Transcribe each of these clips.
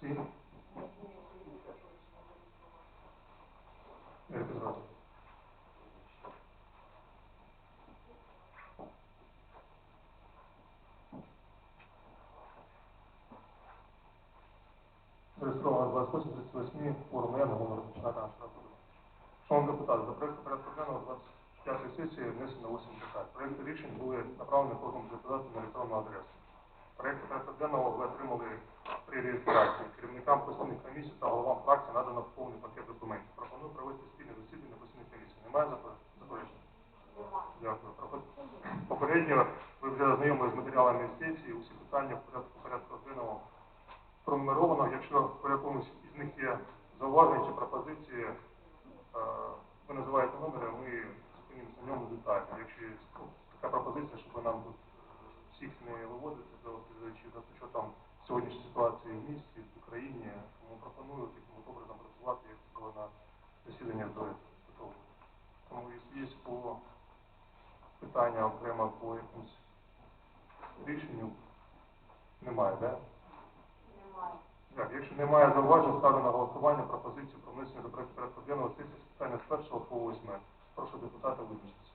4. Это значит. Зареєстровано 28 38 форум, я не говорю, починати наш. Шановні депутати, до проєкту порядку денного 25 сесії внесено 8 питань. Проєкт рішень були направлені кожному депутату на електронну адресу. Проєкт порядку денного ви отримали при реєстрації. Керівникам постійних комісій та головам фракцій надано повний пакет документів. Пропоную провести спільне засідання постійних комісій. Немає запе- заперечень? Дякую. Попередньо ви вже ознайомились з матеріалами сесії, усі питання в порядку порядку денного пронумеровано. Якщо по якомусь із них є зауваження чи пропозиції, е, ви називаєте номери, ми зупинимося на ньому детально. Якщо є ну, така пропозиція, щоб нам тут всіх не виводити до слідуючих за учетом сьогоднішньої ситуації в місті, в Україні, тому пропоную таким от образом працювати, як це було на засіданні до того. Тому якщо є по питання окремо по якомусь рішенню, немає, так? Да? Так, якщо немає зауважень, ставлю на голосування пропозицію про внесення до проекту порядку денного сесії з питання з 1 по 8. Прошу депутата визначитися.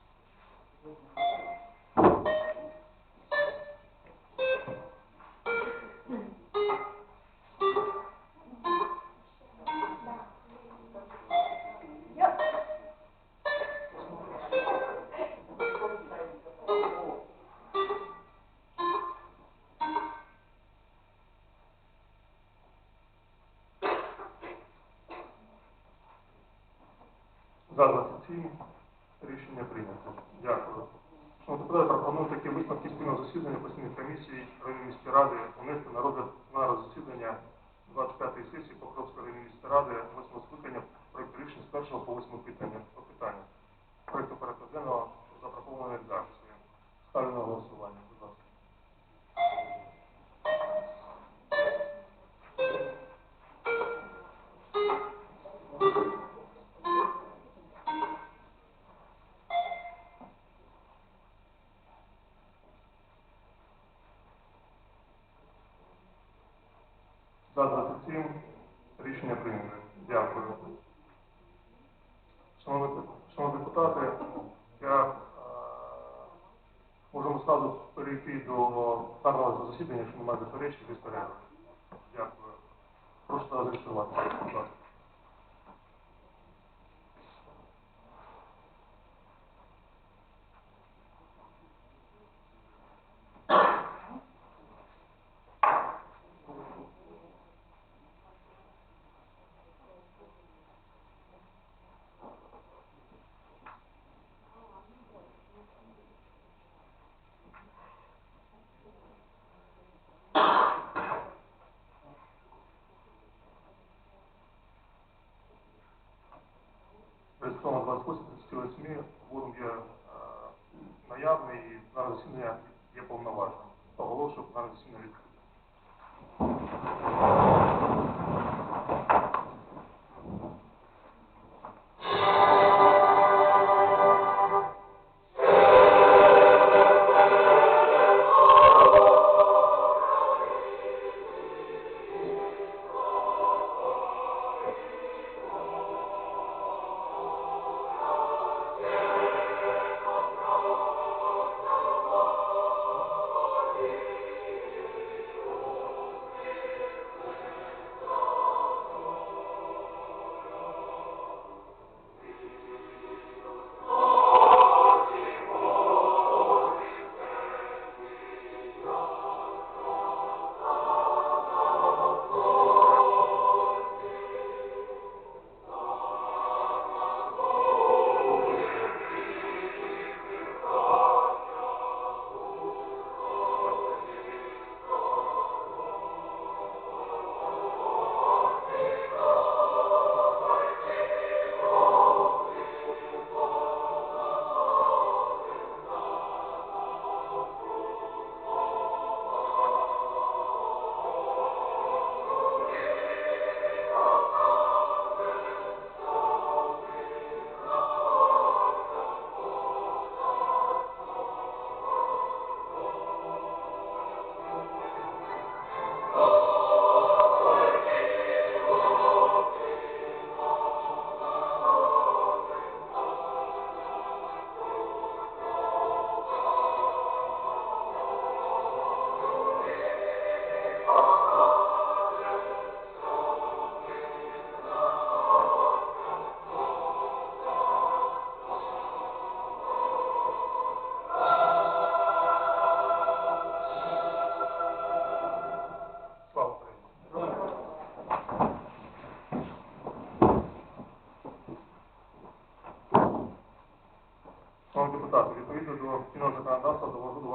За 27 рішення прийнято. Дякую. Шановні депутати, пропоную такі висновки спільного засідання постійних комісій районної міської ради внести на розгляд на засідання 25-ї сесії Покровської районної міської ради 8 скликання проєкту рішень з 1 по 8 питання. Проєкту порядку денного запропонованої редакції. Ставлю на голосування, За-27 Рішення прийнято. Дякую. Шановні депутати, я е, можемо одразу перейти до парного засідання, якщо немає заперечень, без порядку. Дякую. Прошу зареєструватися. कुछ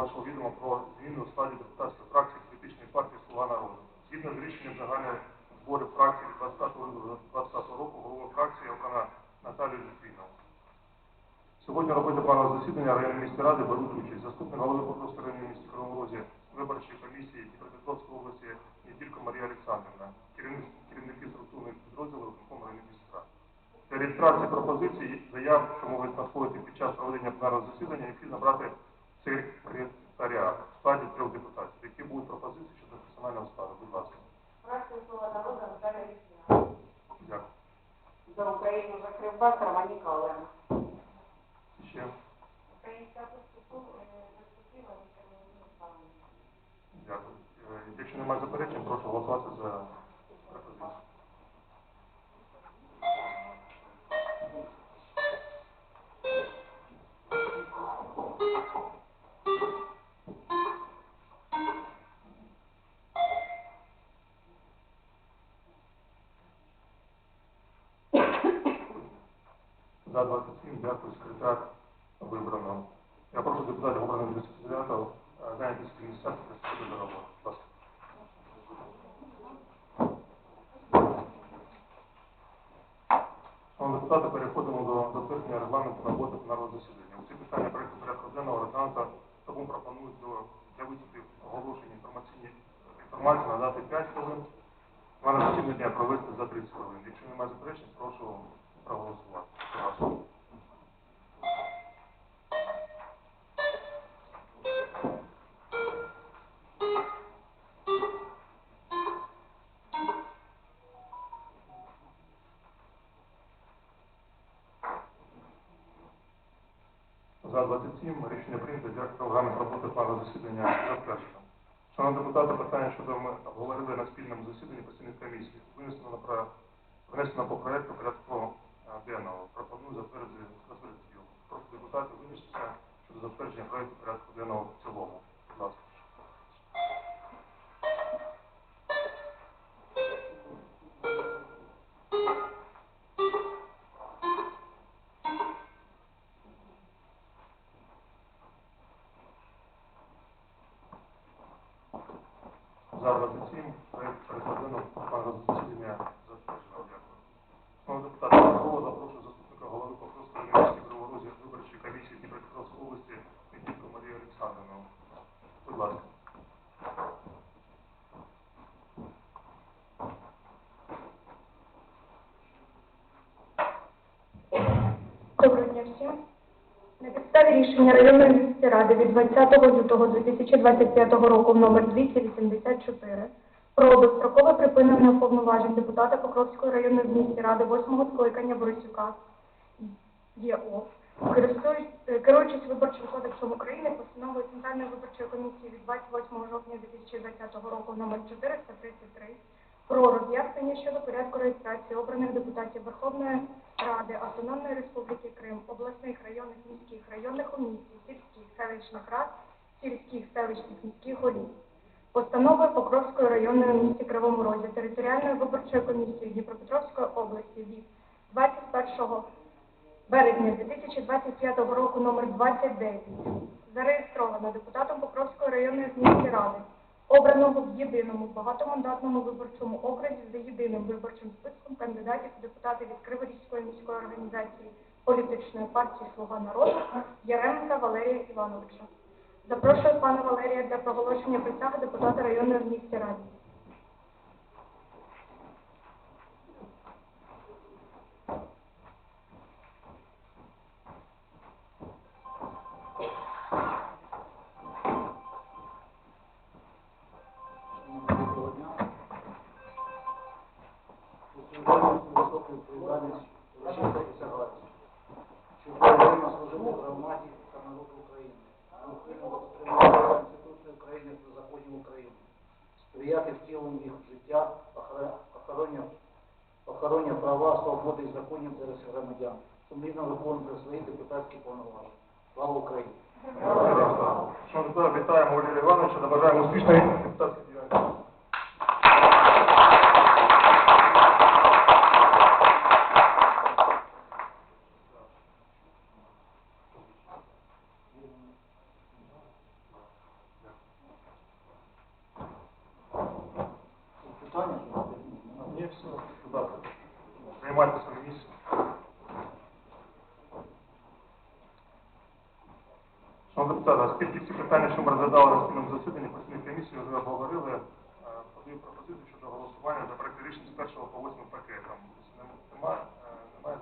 вашого відома про зміни у складі депутатської фракції політичної партії Слуга народу. Згідно з рішенням загальних зборів фракції від 20 лютого 2020 року, голова фракції обрана Наталію Літвінову. Сьогодні роботи планового засідання районної міської ради беруть участь заступник голови Покровської районної міської Розі виборчої комісії Дніпропетровської області Неділько Марія Олександрівна, керівник- керівники структурних підрозділів районної міської ради. Для реєстрації пропозицій, заяв, що можуть надходити під час проведення пленарного засідання, необхідно набрати секретаріат в складі трьох депутатів. Які будуть пропозиції щодо персонального складу? Будь ласка. Фракція «Слуга народу» Наталія Вікторівна. Дякую. За Україну за Кривбас Романіка Олена. Ще? Українська. Дякую. Е, Якщо немає заперечень, прошу голосувати за За 27, дякую, секретар вибрано. Я прошу депутатів обраних до секретаріату зайняти свої місця та приступити до роботи. Будь. Шановні депутати, переходимо до затвердження регламенту роботи пленарного засідання. Усі питання проекту порядку денного розглянуто, тому пропонують до, для виступів оголошення інформаційні інформації надати 5 хвилин. Пленарне засідання провести за 30 хвилин. Якщо немає заперечень, прошу проголосувати. За 27 рішення прийнято. Дякую. Програми роботи плану засідання затверджено. Шановні депутати, питання щодо ми обговорили на спільному засіданні постійних комісій. Винесено на про внесено по проекту порядку Будь ласка. Доброго дня всім. На підставі рішення районної міської ради від 20 лютого 2025 року номер 284 про безстрокове припинення повноважень депутата Покровської районної міської ради 8 скликання Борисюка ЄО. Керуючись виборчим кодексом України, постановою Центральної виборчої комісії від 28 жовтня 2020 року номер 433 про роз'яснення щодо порядку реєстрації обраних депутатів Верховної Ради Автономної Республіки Крим, обласних районних міських районних комісій, сільських селищних рад, сільських селищних міських голів. Постанови Покровської районної місті Кривому Розі територіальної виборчої комісії Дніпропетровської області від 21 березня 2025 року номер 29 зареєстровано депутатом Покровської районної міської ради, обраного в єдиному багатомандатному виборчому окрузі за єдиним виборчим списком кандидатів депутати від Криворізької міської організації політичної партії Слуга народу Яременка Валерія Івановича. Запрошую пана Валерія для проголошення присяги депутата районної в місті високу відповідальність урочисто присягаюся, що повинна служити громаді та народу України, неухильно дотримуватися Конституції України та законів України, сприяти втіленню їх в життя, охороні, охороні права, свободи і законів інтересів громадян, сумлінно виконувати свої депутатські повноваження. Слава Україні! Шановні колеги, вітаємо Валерія Івановича бажаємо успішної депутатської діяльності. Питання? Ні, все, будь ласка. Займайте своє місце. Шановні депутати, оскільки всі питання, що ми розглядали на спільному засіданні постійної комісії, вже обговорили, е, подаю пропозицію щодо голосування за проект рішень з першого по восьмим пакетам. Немає, немає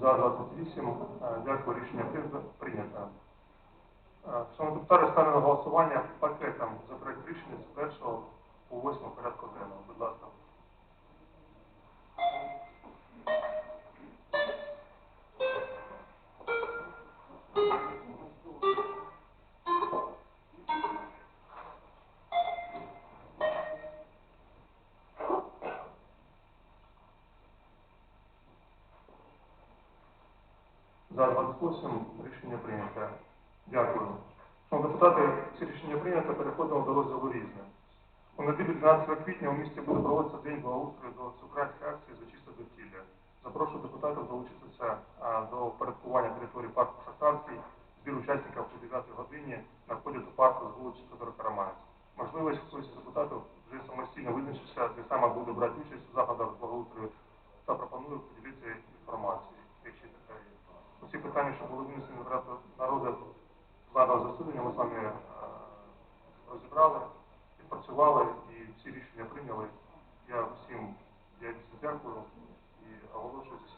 За 28. Е, Дякую, рішення при- прийнято. Е, Шановні депутати, ставлю на голосування пакетом за проект рішення з першого по восьмому порядку денного. Будь ласка. 28 рішення прийнято. Дякую. Шановні депутати, ці рішення прийнято, переходимо до розділу різне. У неділю 12 квітня у місті буде проводитися День благоустрою до всеукраїнської акції за чисте довкілля. Запрошую депутатів долучитися до впорядкування території парку Шахтарський. Збір учасників о 9 годині на вході до парку з вулиці Федора Караманець. Можливо, якщо хтось депутатів вже самостійно визначився, де саме буде брати участь у заходах благоустрою та пропоную поділитися інформацією. Усі питання, що були винесені на розгляд зараз засідання, ми вами е, розібрали, відпрацювали і всі рішення прийняли. Я всім я дякую і оголошую засідання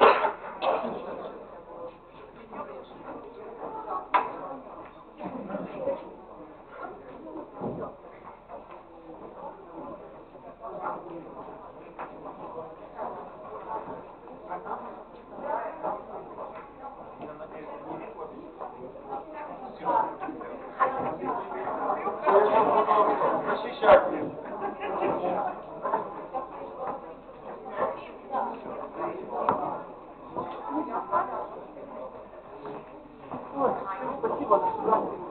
for the